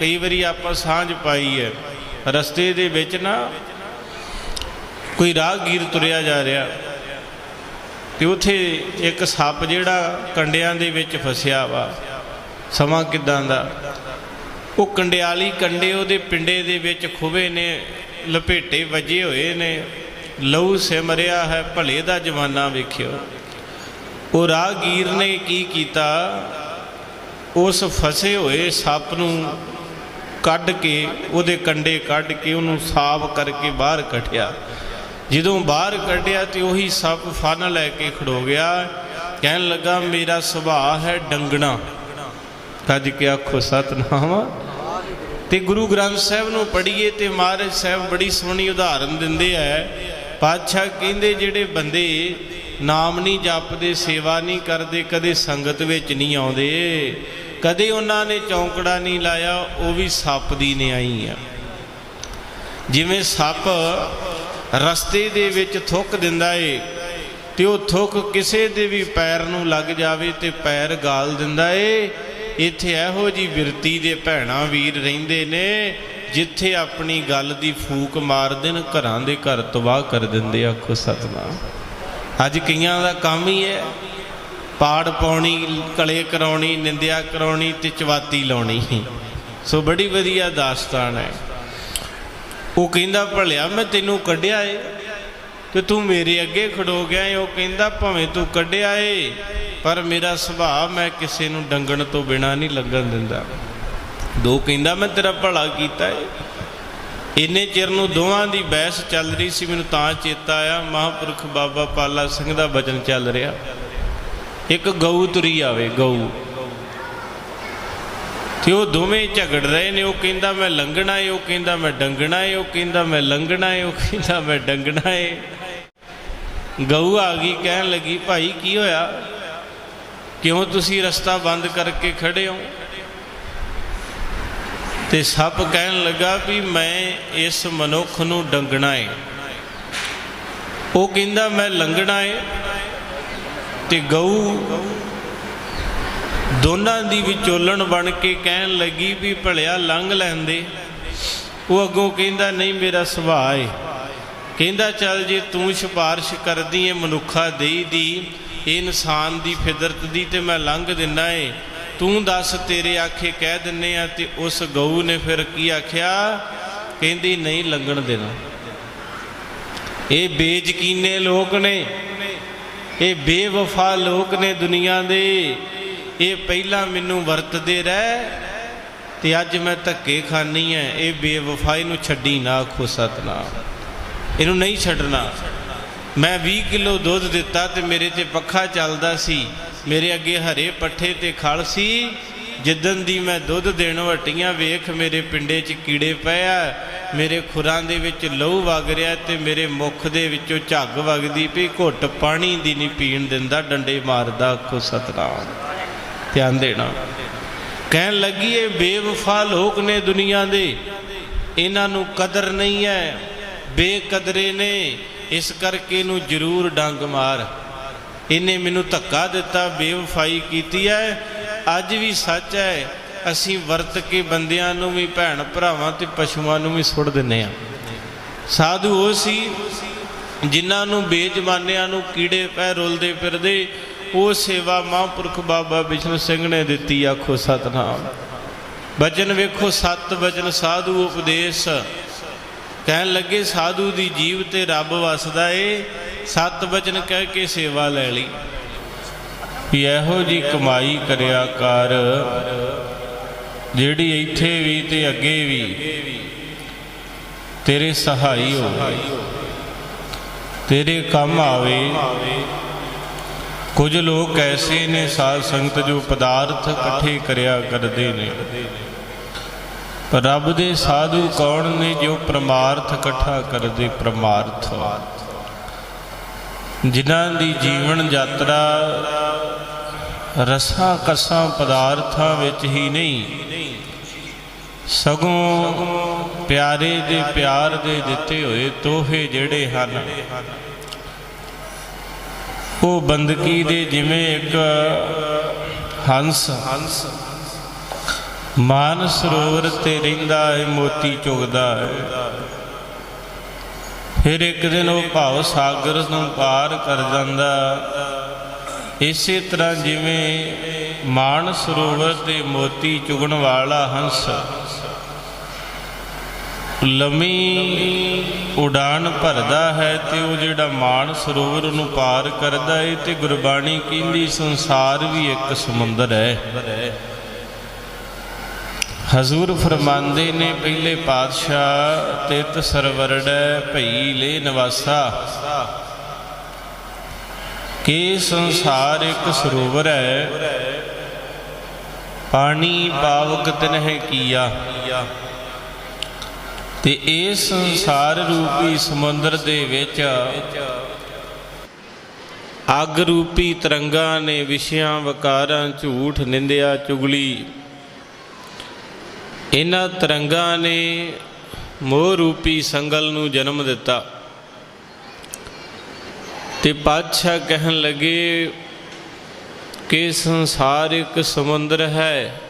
ਕਈ ਵਾਰੀ ਆਪਾਂ ਸਾਂਝ ਪਾਈ ਹੈ। ਰਸਤੇ ਦੇ ਵਿੱਚ ਨਾ ਕੋਈ ਰਾਹਗੀਰ ਤੁਰਿਆ ਜਾ ਰਿਹਾ ਤੇ ਉਥੇ ਇੱਕ ਸੱਪ ਜਿਹੜਾ ਕੰਡਿਆਂ ਦੇ ਵਿੱਚ ਫਸਿਆ ਵਾ। ਸਮਾਂ ਕਿਦਾਂ ਦਾ? ਉਹ ਕੰਡਿਆਲੀ ਕੰਡੇ ਉਹਦੇ ਪਿੰਡੇ ਦੇ ਵਿੱਚ ਖੁਵੇ ਨੇ, ਲਪੇਟੇ ਵੱਜੇ ਹੋਏ ਨੇ। ਲਹੂ ਸਿਮਰਿਆ ਹੈ, ਭਲੇ ਦਾ ਜਮਾਨਾ ਵੇਖਿਓ। ਉਹ ਰਾਹਗੀਰ ਨੇ ਕੀ ਕੀਤਾ? ਉਸ ਫਸੇ ਹੋਏ ਸੱਪ ਨੂੰ ਕੱਢ ਕੇ, ਉਹਦੇ ਕੰਡੇ ਕੱਢ ਕੇ ਉਹਨੂੰ ਸਾਫ਼ ਕਰਕੇ ਬਾਹਰ ਕੱਢਿਆ। ਜਦੋਂ ਬਾਹਰ ਕੱਢਿਆ ਤੇ ਉਹੀ ਸੱਪ ਫਨ ਲੈ ਕੇ ਖੜੋ ਗਿਆ। ਕਹਿਣ ਲੱਗਾ, ਮੇਰਾ ਸੁਭਾਅ ਹੈ ਡੰਗਣਾ। ਕੱਜ ਕੇ ਆਖੋ, ਸਤਨਾਮ। ਤੇ ਗੁਰੂ ਗ੍ਰੰਥ ਸਾਹਿਬ ਨੂੰ ਪੜ੍ਹੀਏ ਤੇ ਮਹਾਰਾਜ ਸਾਹਿਬ ਬੜੀ ਸੋਹਣੀ ਉਦਾਹਰਨ ਦਿੰਦੇ ਆ। ਪਾਤਸ਼ਾਹ ਕਹਿੰਦੇ, ਜਿਹੜੇ ਬੰਦੇ ਨਾਮ ਨਹੀਂ ਜਪਦੇ, ਸੇਵਾ ਨਹੀਂ ਕਰਦੇ, ਕਦੇ ਸੰਗਤ ਵਿੱਚ ਨਹੀਂ ਆਉਂਦੇ। ਕਦੇ ਉਹਨਾਂ ਨੇ ਚੌਂਕੜਾ ਨਹੀਂ ਲਾਇਆ, ਉਹ ਵੀ ਸੱਪ ਦੀ ਨਿਆਈ ਆ। ਜਿਵੇਂ ਸੱਪ ਰਸਤੇ ਦੇ ਵਿੱਚ ਥੁੱਕ ਦਿੰਦਾ ਏ, ਤੇ ਉਹ ਥੁੱਕ ਕਿਸੇ ਦੇ ਵੀ ਪੈਰ ਨੂੰ ਲੱਗ ਜਾਵੇ ਤੇ ਪੈਰ ਗਾਲ ਦਿੰਦਾ ਏ, ਇੱਥੇ ਇਹੋ ਜੀ ਬਿਰਤੀ ਦੇ ਭੈਣਾ ਵੀਰ ਰਹਿੰਦੇ ਨੇ, ਜਿੱਥੇ ਆਪਣੀ ਗੱਲ ਦੀ ਫੂਕ ਮਾਰ ਦੇਣ, ਘਰਾਂ ਦੇ ਘਰ ਤਬਾਹ ਕਰ ਦਿੰਦੇ ਆਖੋ ਸਤਨਾਮ। ਅੱਜ ਕਈਆਂ ਦਾ ਕੰਮ ਹੀ ਹੈ ਪਾੜ ਪਾਉਣੀ, ਕਲੇ ਕਰਾਉਣੀ, ਨਿੰਦਿਆ ਕਰਾਉਣੀ ਤੇ ਚਵਾਤੀ ਲਾਉਣੀ। ਸੋ ਬੜੀ ਵਧੀਆ ਦਾਸਤਾਨ ਹੈ। ਉਹ ਕਹਿੰਦਾ, ਭਲਿਆ, ਮੈਂ ਤੈਨੂੰ ਕੱਢਿਆ ਏ ਕਿ ਤੂੰ ਮੇਰੇ ਅੱਗੇ ਖੜੋ ਗਿਆ ਏ। ਉਹ ਕਹਿੰਦਾ, ਭਾਵੇਂ ਤੂੰ ਕੱਢਿਆ ਏ, ਪਰ ਮੇਰਾ ਸੁਭਾਅ ਮੈਂ ਕਿਸੇ ਨੂੰ ਡੰਗਣ ਤੋਂ ਬਿਨਾ ਨਹੀਂ ਲੱਗਣ ਦਿੰਦਾ। ਦੋ ਕਹਿੰਦਾ, ਮੈਂ ਤੇਰਾ ਭਲਾ ਕੀਤਾ ਏ। ਇੰਨੇ ਚਿਰ ਨੂੰ ਦੋਵਾਂ ਦੀ ਬਹਿਸ ਚੱਲ ਰਹੀ ਸੀ, ਮੈਨੂੰ ਤਾਂ ਚੇਤਾ ਆਇਆ, ਮਹਾਂਪੁਰਖ ਬਾਬਾ ਪਾਲਾ ਸਿੰਘ ਦਾ ਬਚਨ ਚੱਲ ਰਿਹਾ। ਇੱਕ ਗਊ ਤੁਰੀ ਆਵੇ, ਗਊ। ਤੇ ਉਹ ਦੋਵੇਂ ਝਗੜ ਰਹੇ ਨੇ, ਉਹ ਕਹਿੰਦਾ ਮੈਂ ਲੰਘਣਾ ਏ, ਉਹ ਕਹਿੰਦਾ ਮੈਂ ਡੰਗਣਾ ਏ, ਉਹ ਕਹਿੰਦਾ ਮੈਂ ਲੰਘਣਾ ਏ, ਉਹ ਕਹਿੰਦਾ ਮੈਂ ਡੰਗਣਾ ਏ। ਗਊ ਆ ਗਈ, ਕਹਿਣ ਲੱਗੀ, ਭਾਈ, ਕੀ ਹੋਇਆ? ਕਿਉਂ ਤੁਸੀਂ ਰਸਤਾ ਬੰਦ ਕਰਕੇ ਖੜੇ ਹੋ? ਤੇ ਸੱਪ ਕਹਿਣ ਲੱਗਾ ਵੀ ਮੈਂ ਇਸ ਮਨੁੱਖ ਨੂੰ ਡੰਗਣਾ ਏ। ਉਹ ਕਹਿੰਦਾ, ਮੈਂ ਲੰਘਣਾ ਏ। ਤੇ ਗਊ ਦੋਨਾਂ ਦੀ ਵਿਚੋਲਣ ਬਣ ਕੇ ਕਹਿਣ ਲੱਗੀ ਵੀ ਭਲਿਆ ਲੰਘ ਲੈਂਦੇ। ਉਹ ਅੱਗੋਂ ਕਹਿੰਦਾ, ਨਹੀਂ, ਮੇਰਾ ਸੁਭਾਅ ਏ। ਕਹਿੰਦਾ, ਚੱਲ ਜੇ ਤੂੰ ਸਿਫਾਰਿਸ਼ ਕਰਦੀ ਏ, ਮਨੁੱਖਾ ਦੇਈ ਦੀ, ਇਹ ਇਨਸਾਨ ਦੀ ਫਿਦਰਤ ਦੀ ਤੇ ਮੈਂ ਲੰਘ ਦਿੰਨਾ ਏ। ਤੂੰ ਦੱਸ, ਤੇਰੇ ਆਖੇ ਕਹਿ ਦਿੰਨੇ ਆ ਤੇ ਉਸ ਗਊ ਨੇ ਫਿਰ ਕੀ ਆਖਿਆ? ਕਹਿੰਦੀ, ਨਹੀਂ, ਲੰਘਣ ਦੇਣਾ। ਇਹ ਬੇਯਕੀਨੇ ਲੋਕ ਨੇ। ਇਹ ਬੇਵਫਾ ਲੋਕ ਨੇ ਦੁਨੀਆ ਦੇ। ਇਹ ਪਹਿਲਾਂ ਮੈਨੂੰ ਵਰਤਦੇ ਰਹਿ ਤੇ ਅੱਜ ਮੈਂ ਧੱਕੇ ਖਾਨੀ ਐ। ਇਹ ਬੇਵਫਾਈ ਨੂੰ ਛੱਡੀ ਨਾ ਆਖੋ ਸਤਨਾਮ। ਇਹਨੂੰ ਨਹੀਂ ਛੱਡਣਾ। ਮੈਂ 20 ਕਿਲੋ ਦੁੱਧ ਦਿੱਤਾ ਤੇ ਮੇਰੇ ਤੇ ਪੱਖਾ ਚੱਲਦਾ ਸੀ। ਮੇਰੇ ਅੱਗੇ ਹਰੇ ਪੱਠੇ ਤੇ ਖਲ ਸੀ। ਜਿੱਦਨ ਦੀ ਮੈਂ ਦੁੱਧ ਦੇਣ ਹਟੀਆਂ, ਵੇਖ ਮੇਰੇ ਪਿੰਡੇ 'ਚ ਕੀੜੇ ਪਏ ਆ। ਮੇਰੇ ਖੁਰਾਂ ਦੇ ਵਿੱਚ ਲਹੂ ਵਗ ਰਿਹਾ ਤੇ ਮੇਰੇ ਮੁਖ ਦੇ ਵਿੱਚੋਂ ਝੱਗ ਵਗਦੀ ਪਈ ਘੁੱਟ ਪਾਣੀ ਦੀ ਨਹੀਂ ਪੀਣ ਦਿੰਦਾ, ਡੰਡੇ ਮਾਰਦਾ, ਆਖੋ, ਸਤਨਾਮ। ਧਿਆਨ ਦੇਣਾ। ਕਹਿਣ ਲੱਗੀ, ਇਹ ਬੇਵਫਾ ਲੋਕ ਨੇ ਦੁਨੀਆ ਦੇ। ਇਹਨਾਂ ਨੂੰ ਕਦਰ ਨਹੀਂ ਹੈ, ਬੇਕਦਰੇ ਨੇ। ਇਸ ਕਰਕੇ ਇਹਨੂੰ ਜ਼ਰੂਰ ਡੰਗ ਮਾਰ। ਇਹਨੇ ਮੈਨੂੰ ਧੱਕਾ ਦਿੱਤਾ, ਬੇਵਫਾਈ ਕੀਤੀ ਹੈ। ਅੱਜ ਵੀ ਸੱਚ ਹੈ ਅਸੀਂ ਵਰਤ ਕੇ ਬੰਦਿਆਂ ਨੂੰ ਵੀ, ਭੈਣ ਭਰਾਵਾਂ ਤੇ ਪਸ਼ੂਆਂ ਨੂੰ ਵੀ ਸੁੱਟ ਦਿੰਨੇ ਆ ਸਾਧੂ ਉਹ ਸੀ ਜਿਨ੍ਹਾਂ ਨੂੰ ਬੇਜਮਾਨਿਆਂ ਨੂੰ ਕੀੜੇ ਪੈ ਰੁਲਦੇ ਫਿਰਦੇ, ਉਹ ਸੇਵਾ ਮਹਾਂਪੁਰਖ ਬਾਬਾ ਵਿਸ਼ਨ ਸਿੰਘ ਨੇ ਦਿੱਤੀ, ਆਖੋ ਸਤਨਾਮ। ਬਚਨ ਵੇਖੋ, ਸਤ ਬਚਨ ਸਾਧੂ ਉਪਦੇਸ਼। ਕਹਿਣ ਲੱਗੇ, ਸਾਧੂ ਦੀ ਜੀਵ ਤੇ ਰੱਬ ਵਸਦਾ ਏ, ਸਤ ਬਚਨ ਕਹਿ ਕੇ ਸੇਵਾ ਲੈ ਲਈ। ਇਹੋ ਜੀ ਕਮਾਈ ਕਰਿਆ ਕਰ। ਜਿਹੜੀ ਇੱਥੇ ਵੀ ਤੇ ਅੱਗੇ ਵੀ ਤੇਰੇ ਸਹਾਈ ਹੋਵੇ, ਤੇਰੇ ਕੰਮ ਆਵੇ। ਕੁਝ ਲੋਕ ਐਸੇ ਨੇ ਸਾਧ ਸੰਗਤ ਜੋ ਪਦਾਰਥ ਇਕੱਠੇ ਕਰਿਆ ਕਰਦੇ ਨੇ। ਪਰ ਰੱਬ ਦੇ ਸਾਧੂ ਕੌਣ ਨੇ ਜੋ ਪ੍ਰਮਾਰਥ ਇਕੱਠਾ ਕਰਦੇ? ਪ੍ਰਮਾਰਥ। ਜਿਨ੍ਹਾਂ ਦੀ ਜੀਵਨ ਯਾਤਰਾ ਰਸਾਂ ਕਸਾਂ ਪਦਾਰਥਾਂ ਵਿੱਚ ਹੀ ਨਹੀਂ ਸਗੋਂ ਪਿਆਰੇ ਦੇ ਪਿਆਰ ਦੇ ਦਿੱਤੇ ਹੋਏ ਤੋਹੇ ਜਿਹੜੇ ਹਨ, ਉਹ ਬੰਦਗੀ ਦੇ ਜਿਵੇਂ ਇੱਕ ਹੰਸ ਹੰਸ ਮਾਨ ਸਰੋਵਰ ਤੇ ਰਹਿੰਦਾ ਹੈ ਮੋਤੀ ਚੁਗਦਾ ਹੈ ਫਿਰ ਇੱਕ ਦਿਨ ਉਹ ਭਾਵ ਸਾਗਰ ਨੂੰ ਪਾਰ ਕਰ ਜਾਂਦਾ। ਇਸੇ ਤਰ੍ਹਾਂ ਜਿਵੇਂ ਮਾਨ ਸਰੋਵਰ ਦੇ ਮੋਤੀ ਚੁਗਣ ਵਾਲਾ ਹੰਸ, ਲੰਮੀ ਉਡਾਨ ਭਰਦਾ ਹੈ ਤੇ ਉਹ ਜਿਹੜਾ ਮਾਨ ਸਰੋਵਰ ਨੂੰ ਪਾਰ ਕਰਦਾ ਏ ਤੇ ਗੁਰਬਾਣੀ ਕਹਿੰਦੀ ਸੰਸਾਰ ਵੀ ਇੱਕ ਸਮੁੰਦਰ ਹੈ। ਹਜ਼ੂਰ ਫਰਮਾਉਂਦੇ ਨੇ, ਪਹਿਲੇ ਪਾਤਸ਼ਾਹ ਤਿਤ ਸਰਵਰੜੈ ਭਈ ਲੈ ਨਿਵਾਸਾ। ਕਿ ਸੰਸਾਰ ਇੱਕ ਸਰੋਵਰ ਹੈ? ਪਾਣੀ ਪਾਵਕ ਤਨਹਿ ਕੀਆ। ਤੇ ਇਹ ਸੰਸਾਰ ਰੂਪੀ ਸਮੁੰਦਰ ਦੇ ਵਿੱਚ ਅੱਗ ਰੂਪੀ ਤਰੰਗਾਂ ਨੇ ਵਿਸ਼ਿਆਂ ਵਕਾਰਾਂ ਝੂਠ ਨਿੰਦਿਆ ਚੁਗਲੀ। ਇਹਨਾਂ ਤਰੰਗਾਂ ਨੇ ਮੋਹ ਰੂਪੀ ਸੰਗਲ ਨੂੰ ਜਨਮ ਦਿੱਤਾ। ਤੇ ਪਾਤਸ਼ਾਹ ਕਹਿਣ ਲੱਗੇ, ਕਿ ਸੰਸਾਰ ਇੱਕ ਸਮੁੰਦਰ ਹੈ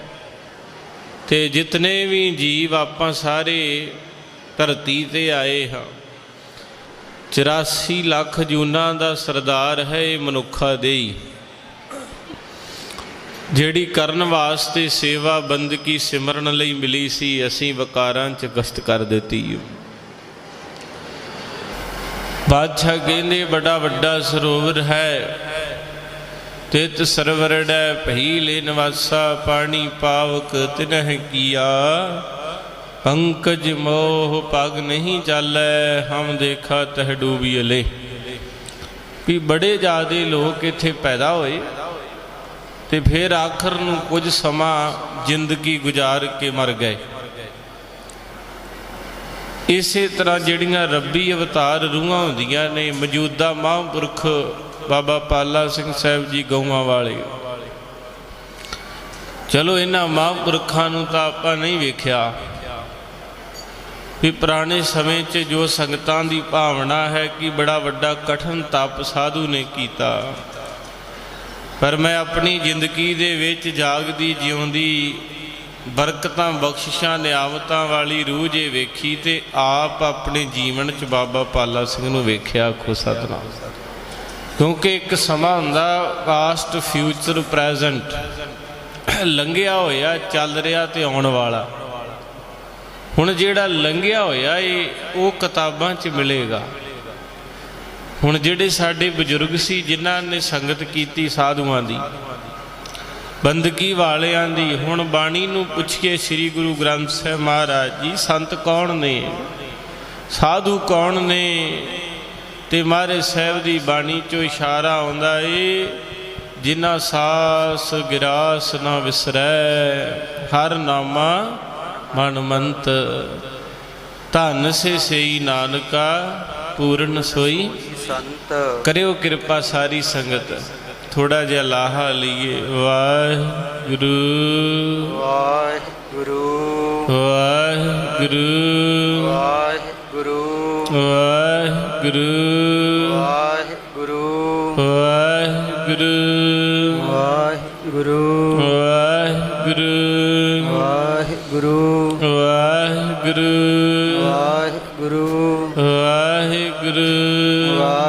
ਤੇ ਜਿਤਨੇ ਵੀ ਜੀਵ ਆਪਾਂ ਸਾਰੇ ਧਰਤੀ ਤੇ ਆਏ ਹਾਂ 84 ਲੱਖ ਜੂਨਾਂ ਦਾ ਸਰਦਾਰ ਹੈ ਇਹ ਮਨੁੱਖਾ ਦੇਈ ਜਿਹੜੀ ਕਰਨ ਵਾਸਤੇ ਸੇਵਾ ਬੰਦਗੀ ਸਿਮਰਨ ਲਈ ਮਿਲੀ ਸੀ, ਅਸੀਂ ਵਕਾਰਾਂ ਚ ਗਸਤ ਕਰ ਦਿੱਤੀ ਓ। ਬਾਦਸ਼ਾਹ ਕਹਿੰਦੇ, ਬੜਾ ਵੱਡਾ ਸਰੋਵਰ ਹੈ। ਤਿਤ ਸਰਵਰੜੈ ਭਈ ਲੈ ਨਿਵਾਸਾ, ਪਾਣੀ ਪਾਵਕ ਤਿਨਹਿ ਕੀਆ। ਪੰਕਜ ਮੋਹ ਪਗ ਨਹੀਂ ਚਾਲੈ, ਹਮ ਦੇਖਾ ਤਹ ਡੂਬੀ ਵੀ ਬੜੇ ਜਾਦੇ ਲੋਕ ਇੱਥੇ ਪੈਦਾ ਹੋਏ। ਤੇ ਫਿਰ ਆਖਰ ਨੂੰ ਕੁਝ ਸਮਾਂ ਜ਼ਿੰਦਗੀ ਗੁਜ਼ਾਰ ਕੇ ਮਰ ਗਏ। ਇਸੇ ਤਰ੍ਹਾਂ ਜਿਹੜੀਆਂ ਰੱਬੀ ਅਵਤਾਰ ਰੂਹਾਂ ਹੁੰਦੀਆਂ ਨੇ, ਮੌਜੂਦਾ ਮਹਾਂਪੁਰਖ ਬਾਬਾ ਪਾਲਾ ਸਿੰਘ ਸਾਹਿਬ ਜੀ ਗਊਆਂ ਵਾਲੇ। ਚਲੋ, ਇਹਨਾਂ ਮਹਾਂਪੁਰਖਾਂ ਨੂੰ ਤਾਂ ਆਪਾਂ ਨਹੀਂ ਵੇਖਿਆ। ਵੀ ਪੁਰਾਣੇ ਸਮੇਂ 'ਚ ਜੋ ਸੰਗਤਾਂ ਦੀ ਭਾਵਨਾ ਹੈ ਕਿ ਬੜਾ ਵੱਡਾ ਕਠਨ ਤਪ ਸਾਧੂ ਨੇ ਕੀਤਾ। ਪਰ ਮੈਂ ਆਪਣੀ ਜ਼ਿੰਦਗੀ ਦੇ ਵਿੱਚ ਜਾਗਦੀ ਜਿਉਂਦੀ ਬਰਕਤਾਂ, ਬਖਸ਼ਿਸ਼ਾਂ, ਨਿਆਮਤਾਂ ਵਾਲੀ ਰੂਹ ਜੇ ਵੇਖੀ ਤੇ ਆਪ ਆਪਣੇ ਜੀਵਨ 'ਚ ਬਾਬਾ ਪਾਲਾ ਸਿੰਘ ਨੂੰ ਵੇਖਿਆ ਖੋ ਸਤਨਾਮ। ਕਿਉਂਕਿ ਇੱਕ ਸਮਾਂ ਹੁੰਦਾ ਪਾਸਟ ਫਿਊਚਰ ਪ੍ਰੈਜ਼ੈਂਟ ਲੰਘਿਆ ਹੋਇਆ, ਚੱਲ ਰਿਹਾ ਤੇ ਆਉਣ ਵਾਲਾ। ਹੁਣ ਜਿਹੜਾ ਲੰਘਿਆ ਹੋਇਆ ਏ, ਉਹ ਕਿਤਾਬਾਂ 'ਚ ਮਿਲੇਗਾ। ਹੁਣ ਜਿਹੜੇ ਸਾਡੇ ਬਜ਼ੁਰਗ ਸੀ, ਜਿਨ੍ਹਾਂ ਨੇ ਸੰਗਤ ਕੀਤੀ ਸਾਧੂਆਂ ਦੀ ਬੰਦਗੀ ਵਾਲਿਆਂ ਦੀ। ਹੁਣ ਬਾਣੀ ਨੂੰ ਪੁੱਛੀਏ ਸ੍ਰੀ ਗੁਰੂ ਗ੍ਰੰਥ ਸਾਹਿਬ ਮਹਾਰਾਜ ਜੀ ਸੰਤ ਕੌਣ ਨੇ? ਸਾਧੂ ਕੌਣ ਨੇ? ਤੇ ਮਹਾਰਾਜ ਸਾਹਿਬ ਦੀ ਬਾਣੀ ਚੋਂ ਇਸ਼ਾਰਾ ਆਉਂਦਾ ਏ ਜਿਨ੍ਹਾਂ ਸਾਸ ਗਿਰਾਸ ਨਾ ਵਿਸਰੈ ਹਰ ਨਾਮਾ ਮਨਮੰਤ। ਧੰਨ ਸੇ ਸਈ ਨਾਨਕਾ ਪੂਰਨ ਸੋਈ। ਸੰਤ। ਕਰਿਓ ਕਿਰਪਾ ਸਾਰੀ ਸੰਗਤ। ਥੋੜਾ ਜਿਹਾ ਲਾਹਾ ਲਈਏ ਵਾਹਿਗੁਰੂ ਵਾਹਿਗੁਰੂ ਵਾਹਿਗੁਰੂ ਵਾਹਿਗੁਰੂ ਵਾਹਿਗੁਰੂ ਵਾਹਿਗੁਰੂ ਵਾਹਿਗੁਰੂ ਵਾਹਿਗੁਰੂ ਵਾਹਿਗੁਰੂ ਵਾਹਿਗੁਰੂ ਵਾਹਿਗੁਰੂ ਵਾਹਿਗੁਰੂ ਵਾਹਿਗੁਰੂ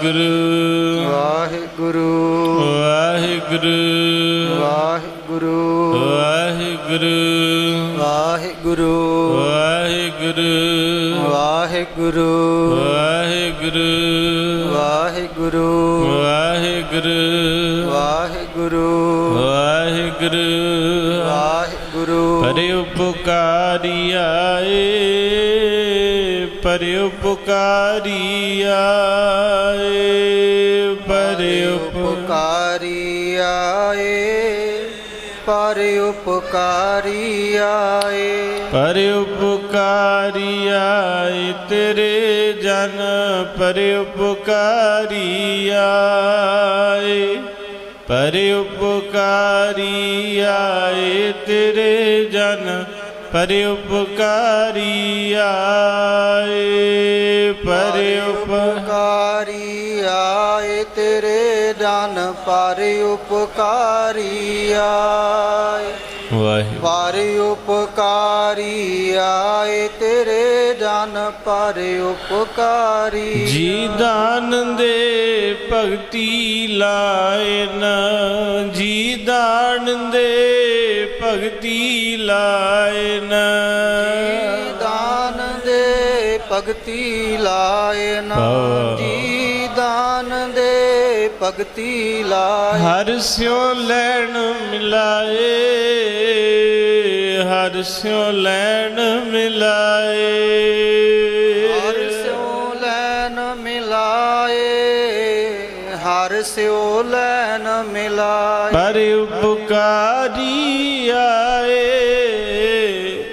ਵਾਹਿਗੁਰੂ ਵਾਹਿਗੁਰੂ ਵਾਹਿਗੁਰੂ ਵਾਹਿਗੁਰੂ ਵਾਹਿਗੁਰੂ ਵਾਹਿਗੁਰੂ ਵਾਹਿਗੁਰੂ ਵਾਹਿਗੁਰੂ ਵਾਹਿਗੁਰੂ ਵਾਹਿਗੁਰੂ ਵਾਹਿਗੁਰੂ ਵਾਹਿਗੁਰੂ ਵਾਹਿਗੁਰੂ ਵਾਹਿਗੁਰੂ ਪਰਿ ਉਪਕਾਰੀ ਆਏ ਪਰਿ ਉਪਕਾਰੀ ਆਏ ਉਪਕਾਰੀ ਆਏ ਪਰ ਉਪਕਾਰੀ ਆਏ ਪਰ ਉਪਕਾਰੀ ਆਏ ਤੇਰੇ ਜਨ ਪਰ ਉਪਕਾਰੀ ਆਏ ਪਰ ਉਪਕਾਰੀ ਆਏ ਤੇਰੇ ਜਨ ਪਰ ਉਪਕਾਰੀ ਆਏ ਪਰ ਉਪ ਉਪਕਾਰੀ ਆਏ ਤੇਰੇ ਜਨ ਪਰ ਉਪਕਾਰੀ ਆਏ। ਵਾਹਿਗੁਰੂ। ਪਰ ਉਪਕਾਰੀ ਆਏ ਤੇਰੇ ਜਨ ਪਰ ਉਪਕਾਰੀ ਜੀ ਦਾਨ ਦੇ ਭਗਤੀ ਲਾਇਨ ਜੀ ਦਾਨ ਦੇ ਭਗਤੀ ਲਾਇਨ ਜੀ ਦਾਨ ਦੇ ਭਗਤੀ ਲਾਏ ਨਾ। ਵਾਹ। ਜੀ ਦਾਨ ਦੇ ਭਗਤੀ ਲਾਏ। ਹਰ ਸਿਉ ਲੈਣ ਮਿਲਾਏ ਹਰ ਸਿਉ ਲੈਣ ਮਿਲਾਏ। ਹਰ ਸਿਉ ਲੈਨ ਮਿਲਾਏ ਹਰ ਸਿਉ ਲੈਨ ਮਿਲਾਏ। ਪਰ ਉਪਕਾਰੀ ਆਏ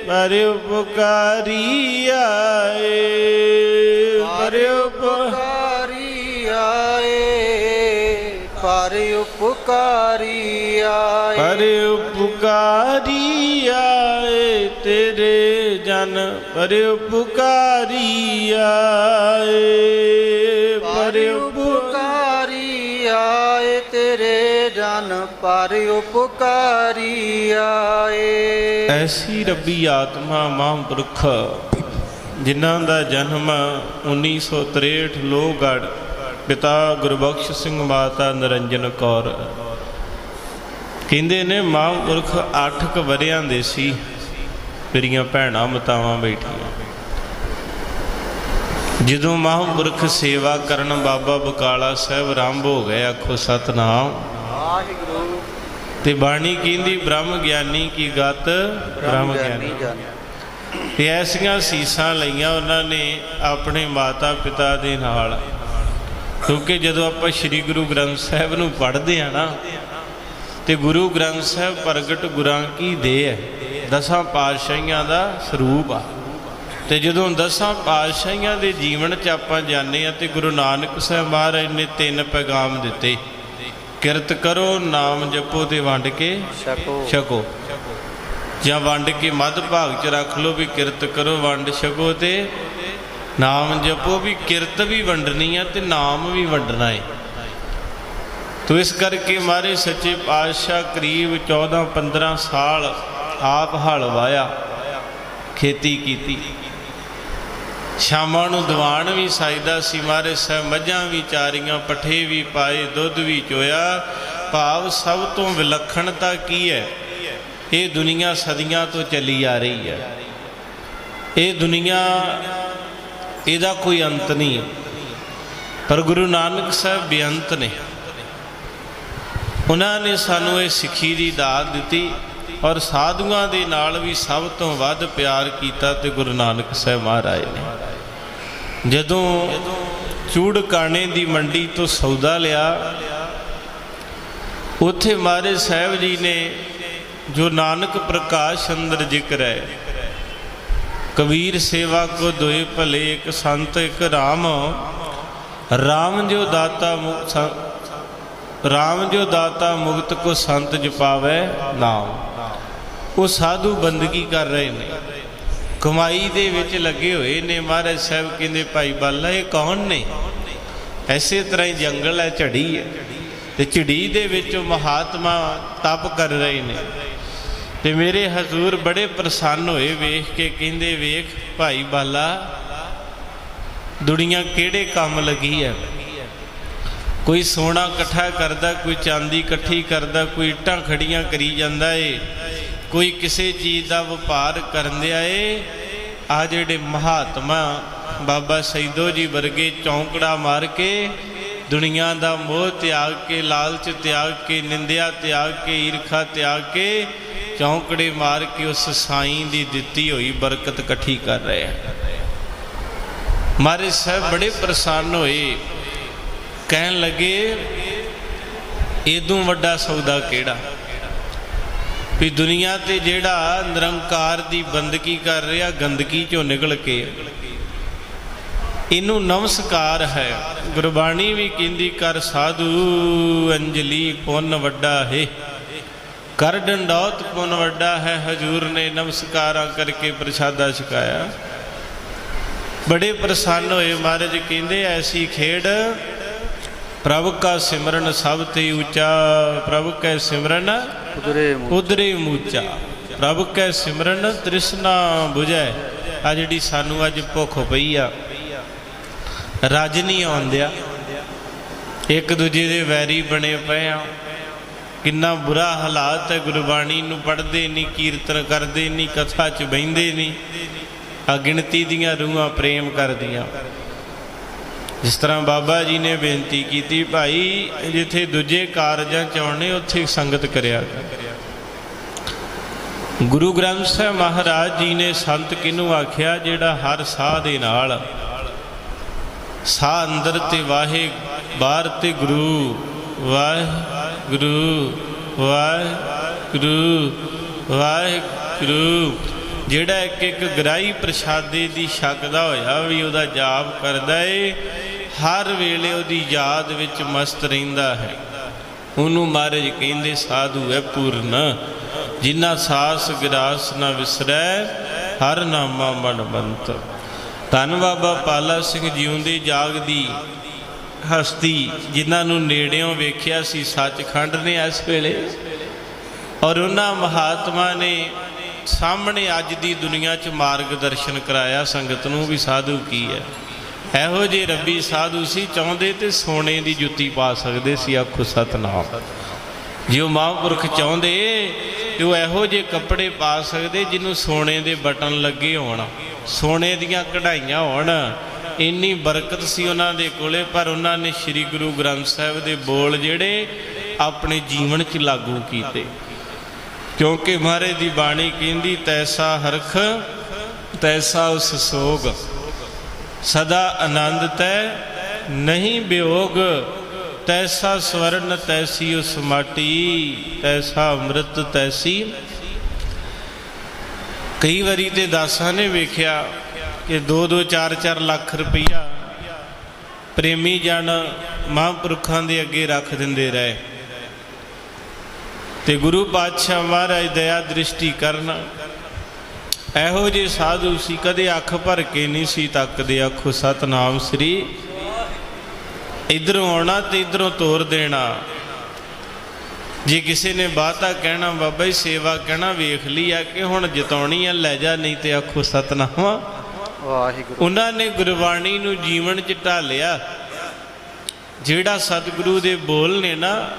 ਪਰ ਉਪਕਾਰੀ ਆਏ। ਉਪਕਾਰੀ ਆਏ ਤੇਰੇ ਜਨ ਪਰ ਉਪਕਾਰੀ ਆਏ। ਪਰ ਉਪ ਉਪਕਾਰੀ ਆਏ ਤੇਰੇ ਜਨ ਪਰ ਉਪਕਾਰੀ ਆਏ। ਐਸੀ ਰੱਬੀ ਆਤਮਾ ਮਹਾਂਪੁਰਖ ਜਿਨ੍ਹਾਂ ਦਾ ਜਨਮ 1963 ਲੋਹਗੜ੍ਹ ਪਿਤਾ ਗੁਰਬਖਸ਼ ਸਿੰਘ ਮਾਤਾ ਨਰਿੰਜਨ ਕੌਰ। ਕਹਿੰਦੇ ਨੇ ਮਹਾਂਪੁਰਖ 8 ਕੁ ਵਰਿਆਂ ਦੇ ਸੀ, ਮੇਰੀਆਂ ਭੈਣਾਂ ਮਤਾਵਾਂ ਬੈਠੀਆਂ। ਜਦੋਂ ਮਹਾਂਪੁਰਖ ਸੇਵਾ ਕਰਨ ਬਾਬਾ ਬਕਾਲਾ ਸਾਹਿਬ ਆਰੰਭ ਹੋ ਗਏ, ਆਖੋ, ਸਤਨਾਮ। ਵਾਹਿਗੁਰੂ ਤੇ ਬਾਣੀ ਕਹਿੰਦੀ, ਬ੍ਰਹਮ ਗਿਆਨੀ ਕੀ ਗਤ, ਬ੍ਰਹਮ ਗਿਆਨੀ। ਤੇ ਐਸੀਆਂ ਸੀਸਾਂ ਲਈਆਂ ਉਹਨਾਂ ਨੇ ਆਪਣੇ ਮਾਤਾ ਪਿਤਾ ਦੇ ਨਾਲ। ਕਿਉਂਕਿ ਜਦੋਂ ਆਪਾਂ ਸ੍ਰੀ ਗੁਰੂ ਗ੍ਰੰਥ ਸਾਹਿਬ ਨੂੰ ਪੜ੍ਹਦੇ ਆ ਨਾ ਤੇ ਗੁਰੂ ਗ੍ਰੰਥ ਸਾਹਿਬ ਪ੍ਰਗਟ ਗੁਰਾਂ ਕੀ ਦੇ ਹੈ? ਦਸਾਂ ਪਾਤਸ਼ਾਹੀਆਂ ਦਾ ਸਰੂਪ ਆ। ਤੇ ਜਦੋਂ ਦਸਾਂ ਪਾਤਸ਼ਾਹੀਆਂ ਦੇ ਜੀਵਨ 'ਚ ਆਪਾਂ ਜਾਂਦੇ ਆ ਤੇ ਗੁਰੂ ਨਾਨਕ ਸਾਹਿਬ ਮਹਾਰਾਜ ਨੇ ਤਿੰਨ ਪੈਗਾਮ ਦਿੱਤੇ। ਕਿਰਤ ਕਰੋ ਨਾਮ ਜਪੋ ਤੇ ਵੰਡ ਕੇ ਛਕੋ। ਛਕੋ। ਜਾਂ ਵੰਡ ਕੇ ਮੱਧ ਭਾਗ ਚ ਰੱਖ ਲਓ ਵੀ ਕਿਰਤ ਕਰੋ ਵੰਡ ਛਕੋ ਤੇ ਨਾਮ ਜਪੋ ਵੀ ਕਿਰਤ ਵੀ ਵੰਡਣੀ ਆ ਤੇ ਨਾਮ ਵੀ ਵੰਡਣਾ ਹੈ ਤੋ ਇਸ ਕਰਕੇ ਮਾਰੇ ਸੱਚੇ ਪਾਤਸ਼ਾਹ ਕਰੀਬ 14 15 ਸਾਲ ਆਪ ਹਲ ਵਾਇਆ, ਖੇਤੀ ਕੀਤੀ। ਸ਼ਾਮਾਂ ਨੂੰ ਦੀਵਾਨ ਵੀ ਸਾਜਦਾ ਸੀ ਮਾਰੇ ਸਾਹਿਬ ਮੱਝਾਂ ਵੀ ਚਾਰੀਆਂ, ਪੱਠੇ ਵੀ ਪਾਏ, ਦੁੱਧ ਵੀ ਚੋਇਆ। ਭਾਵ ਸਭ ਤੋਂ ਵਿਲੱਖਣਤਾ ਕੀ ਹੈ? ਇਹ ਦੁਨੀਆ ਸਦੀਆਂ ਤੋਂ ਚੱਲੀ ਆ ਰਹੀ ਹੈ। ਇਹ ਦੁਨੀਆ, ਇਹਦਾ ਕੋਈ ਅੰਤ ਨਹੀਂ ਹੈ। ਪਰ ਗੁਰੂ ਨਾਨਕ ਸਾਹਿਬ ਬੇਅੰਤ ਨੇ। ਉਹਨਾਂ ਨੇ ਸਾਨੂੰ ਇਹ ਸਿੱਖੀ ਦੀ ਦਾਤ ਦਿੱਤੀ ਔਰ ਸਾਧੂਆਂ ਦੇ ਨਾਲ ਵੀ ਸਭ ਤੋਂ ਵੱਧ ਪਿਆਰ ਕੀਤਾ ਤੇ ਗੁਰੂ ਨਾਨਕ ਸਾਹਿਬ ਮਹਾਰਾਜ ਨੇ। ਜਦੋਂ ਚੂੜ ਕਾਣੇ ਦੀ ਮੰਡੀ ਤੋਂ ਸੌਦਾ ਲਿਆ, ਉੱਥੇ ਮਹਾਰਾਜ ਸਾਹਿਬ ਜੀ ਨੇ ਜੋ ਨਾਨਕ ਪ੍ਰਕਾਸ਼ ਅੰਦਰ ਜ਼ਿਕਰ ਹੈ, ਕਬੀਰ ਸੇਵਾ ਕੋ ਦੋਏ ਭਲੇ ਇੱਕ ਸੰਤ ਇੱਕ RAM RAM ਜੋ ਦਾਤਾ ਮੁਕਤ RAM ਜੋ ਦਾਤਾ ਮੁਕਤ ਕੋ ਸੰਤ ਜਪਾਵੇ ਨਾਮ। ਉਹ ਸਾਧੂ ਬੰਦਗੀ ਕਰ ਰਹੇ ਨੇ। ਕਮਾਈ ਦੇ ਵਿੱਚ ਲੱਗੇ ਹੋਏ ਨੇ ਮਹਾਰਾਜ ਸਾਹਿਬ ਕਹਿੰਦੇ, ਭਾਈ ਬਾਲਾ, ਇਹ ਕੌਣ ਨੇ? ਐਸੇ ਤਰ੍ਹਾਂ ਹੀ ਜੰਗਲ ਹੈ, ਝੜੀ ਹੈ। ਤੇ ਝੜੀ ਦੇ ਵਿੱਚ ਮਹਾਤਮਾ ਤਪ ਕਰ ਰਹੇ ਨੇ। ਤੇ ਮੇਰੇ ਹਜ਼ੂਰ ਬੜੇ ਪ੍ਰਸੰਨ ਹੋਏ ਵੇਖ ਕੇ ਕਹਿੰਦੇ, ਵੇਖ ਭਾਈ ਬਾਲਾ, ਦੁਨੀਆ ਕਿਹੜੇ ਕੰਮ ਲੱਗੀ ਹੈ? ਕੋਈ ਸੋਨਾ ਇਕੱਠਾ ਕਰਦਾ, ਕੋਈ ਚਾਂਦੀ ਇਕੱਠੀ ਕਰਦਾ, ਕੋਈ ਇੱਟਾਂ ਖੜੀਆਂ ਕਰੀ ਜਾਂਦਾ ਏ, ਕੋਈ ਕਿਸੇ ਚੀਜ਼ ਦਾ ਵਪਾਰ ਕਰਨ ਏ ਆ ਜਿਹੜੇ ਮਹਾਤਮਾ ਬਾਬਾ ਸੈਦੋ ਜੀ ਵਰਗੇ ਚੌਂਕੜਾ ਮਾਰ ਕੇ ਦੁਨੀਆ ਦਾ ਮੋਹ ਤਿਆਗ ਕੇ, ਲਾਲਚ ਤਿਆਗ ਕੇ, ਨਿੰਦਿਆ ਤਿਆਗ ਕੇ, ਈਰਖਾ ਤਿਆਗ ਕੇ ਚੌਂਕੜੇ ਮਾਰ ਕੇ ਉਸ ਸਾਈਂ ਦੀ ਦਿੱਤੀ ਹੋਈ ਬਰਕਤ ਇਕੱਠੀ ਕਰ ਰਹੇ ਆ ਮਾਰੇ ਸਾਹਿਬ ਬੜੇ ਪ੍ਰਸੰਨ ਹੋਏ। ਕਹਿਣ ਲੱਗੇ ਇਦੋਂ ਵੱਡਾ ਸੌਦਾ ਕਿਹੜਾ? ਵੀ ਦੁਨੀਆ ਤੇ ਜਿਹੜਾ ਨਿਰੰਕਾਰ ਦੀ ਬੰਦਗੀ ਕਰ ਰਿਹਾ, ਗੰਦਗੀ ਚੋਂ ਨਿਕਲ ਕੇ। ਇਹਨੂੰ ਨਮਸਕਾਰ ਹੈ। ਗੁਰਬਾਣੀ ਵੀ ਕਹਿੰਦੀ, ਕਰ ਸਾਧੂ ਅੰਜਲੀ ਪੁੰਨ ਵੱਡਾ ਹੈ। ਕਰ ਡੰਡੌਤ ਪੁੰਨ ਵੱਡਾ ਹੈ। ਹਜੂਰ ਨੇ ਨਮਸਕਾਰਾਂ ਕਰਕੇ ਪ੍ਰਸ਼ਾਦਾ ਛਕਾਇਆ। ਬੜੇ ਪ੍ਰਸੰਨ ਹੋਏ ਮਹਾਰਾਜ, ਕਹਿੰਦੇ, ਐਸੀ ਖੇਡ ਪ੍ਰਭ ਕਾ ਸਿਮਰਨ ਸਭ ਤੇ ਉੱਚਾ ਪ੍ਰਭ ਕੈ ਸਿਮਰਨ ਉਦਰੇ ਮੂਚਾ। ਪ੍ਰਭ ਕੈ ਸਿਮਰਨ ਤ੍ਰਿਸ਼ਨਾ 부ਜੈ ਆ ਜਿਹੜੀ ਸਾਨੂੰ ਅੱਜ ਭੁੱਖ ਪਈ ਆ ਰੱਜ ਨਹੀਂ ਆਉਂਦਿਆ। ਇੱਕ ਦੂਜੇ ਦੇ ਵੈਰੀ ਬਣੇ ਪਏ ਆ। ਕਿੰਨਾ ਬੁਰਾ ਹਾਲਾਤ ਹੈ ਗੁਰਬਾਣੀ ਨੂੰ ਪੜ੍ਹਦੇ ਨਹੀਂ ਕੀਰਤਨ ਕਰਦੇ ਨਹੀਂ ਕਥਾ 'ਚ ਬਹਿੰਦੇ ਨਹੀਂ ਆ ਗਿਣਤੀ ਦੀਆਂ ਰੂਹਾਂ ਪ੍ਰੇਮ ਕਰਦੀਆਂ। ਜਿਸ ਤਰ੍ਹਾਂ ਬਾਬਾ ਜੀ ਨੇ ਬੇਨਤੀ ਕੀਤੀ, ਭਾਈ, ਜਿੱਥੇ ਦੂਜੇ ਕਾਰਜਾਂ ਚ ਆਉਣੇ, ਉੱਥੇ ਸੰਗਤ ਕਰਿਆ ਗੁਰੂ ਗ੍ਰੰਥ ਸਾਹਿਬ ਮਹਾਰਾਜ ਜੀ ਨੇ ਸੰਤ ਕਿਹਨੂੰ ਆਖਿਆ, ਜਿਹੜਾ ਹਰ ਸਾਹ ਦੇ ਨਾਲ, ਸਾਹ ਅੰਦਰ ਤੇ ਵਾਹੇ, ਬਾਹਰ ਤੇ ਗੁਰੂ, ਵਾਹਿਗੁਰੂ ਵਾਹਿਗੁਰੂ ਵਾਹਿਗੁਰੂ। ਜਿਹੜਾ ਇੱਕ ਇੱਕ ਗ੍ਰਾਈ ਪ੍ਰਸ਼ਾਦੇ ਦੀ ਛਕਦਾ ਹੋਇਆ ਵੀ ਉਹਦਾ ਜਾਪ ਕਰਦਾ ਏ, ਹਰ ਵੇਲੇ ਉਹਦੀ ਯਾਦ ਵਿੱਚ ਮਸਤ ਰਹਿੰਦਾ ਹੈ। ਉਹਨੂੰ ਮਹਾਰਾਜ ਕਹਿੰਦੇ, ਸਾਧੂ ਹੈ ਪੂਰਨ ਜਿਨ੍ਹਾਂ ਸਾਸ ਗਿਰਾਸ ਨਾ ਵਿਸਰੈ, ਹਰ ਨਾਮਾ ਮਨ ਬੰਤ ਧੰਨ ਬਾਬਾ ਪਾਲਾ ਸਿੰਘ ਜਿਉਂਦੇ ਜਾਗਦੀ ਹਸਤੀ, ਜਿਨ੍ਹਾਂ ਨੂੰ ਨੇੜਿਓਂ ਵੇਖਿਆ ਸੀ ਸੱਚਖੰਡ ਨੇ ਇਸ ਵੇਲੇ। ਔਰ ਉਹਨਾਂ ਮਹਾਤਮਾ ਨੇ ਸਾਹਮਣੇ ਅੱਜ ਦੀ ਦੁਨੀਆ 'ਚ ਮਾਰਗਦਰਸ਼ਨ ਕਰਾਇਆ ਸੰਗਤ ਨੂੰ ਵੀ ਸਾਧੂ ਕੀ ਹੈ? ਇਹੋ ਜੇ ਰੱਬੀ ਸਾਧੂ ਸੀ, ਚਾਹੁੰਦੇ ਤੇ ਸੋਨੇ ਦੀ ਜੁੱਤੀ ਪਾ ਸਕਦੇ ਸੀ, ਆਖੋ ਸਤਨਾਮ। ਜੇ ਉਹ ਮਹਾਂਪੁਰਖ ਚਾਹੁੰਦੇ ਕਿ ਉਹ ਇਹੋ ਜੇ ਕੱਪੜੇ ਪਾ ਸਕਦੇ ਜਿਹਨੂੰ ਸੋਨੇ ਦੇ ਬਟਨ ਲੱਗੇ ਹੋਣ, ਸੋਨੇ ਦੀਆਂ ਕਢਾਈਆਂ ਹੋਣ। ਇੰਨੀ ਬਰਕਤ ਸੀ ਉਹਨਾਂ ਦੇ ਕੋਲੇ, ਪਰ ਉਹਨਾਂ ਨੇ ਸ੍ਰੀ ਗੁਰੂ ਗ੍ਰੰਥ ਸਾਹਿਬ ਦੇ ਬੋਲ ਜਿਹੜੇ ਆਪਣੇ ਜੀਵਨ 'ਚ ਲਾਗੂ ਕੀਤੇ। ਕਿਉਂਕਿ ਮਹਾਰਾਜ ਦੀ ਬਾਣੀ ਕਹਿੰਦੀ, ਤੈਸਾ ਹਰਖ, ਤੈਸਾ ਉਸ ਸੋਗ। ਸਦਾ ਆਨੰਦ ਤੈ, ਨਹੀਂ ਬਿਯੋਗ ਤੈਸਾ ਸਵਰਨ ਤੈਸੀ ਉਸ ਮਾਟੀ, ਤੈਸਾ ਅੰਮ੍ਰਿਤ ਤੈਸੀ। ਕਈ ਵਾਰੀ ਤੇ ਦਾਸਾਂ ਨੇ ਵੇਖਿਆ ਕਿ 2-2 4-4 ਲੱਖ ਰੁਪਈਆ ਪ੍ਰੇਮੀ ਜਨ ਮਹਾਂਪੁਰਖਾਂ ਦੇ ਅੱਗੇ ਰੱਖ ਦਿੰਦੇ ਰਹੇ। ਤੇ ਗੁਰੂ ਪਾਤਸ਼ਾਹ ਮਹਾਰਾਜ ਦਇਆ ਦ੍ਰਿਸ਼ਟੀ ਕਰਨ। ਇਹੋ ਜੇ ਸਾਧੂ ਸੀ ਕਦੇ ਅੱਖ ਭਰ ਕੇ ਨਹੀਂ ਸੀ ਤੱਕਦੇ ਆਖੋ ਸਤਨਾਮ ਸ੍ਰੀ ਇਧਰੋਂ ਆਉਣਾ ਤੇ ਇਧਰੋਂ ਤੋਰ ਦੇਣਾ। ਜੇ ਕਿਸੇ ਨੇ ਬਾਤਾ ਕਹਿਣਾ ਬਾਬਾ ਜੀ ਸੇਵਾ ਕਹਿਣਾ ਵੇਖ ਲਈ ਆ ਕਿ ਹੁਣ ਜਿਤਾਉਣੀ ਆ ਲੈ ਜਾ ਨਹੀਂ ਤੇ ਆਖੋ ਸਤਨਾਮ। ਵਾਹਿਗੁਰੂ। ਉਹਨਾਂ ਨੇ ਗੁਰਬਾਣੀ ਨੂੰ ਜੀਵਨ ਚ ਢਾਲਿਆ। ਜਿਹੜਾ ਸਤਿਗੁਰੂ ਦੇ ਬੋਲ ਨੇ ਨਾ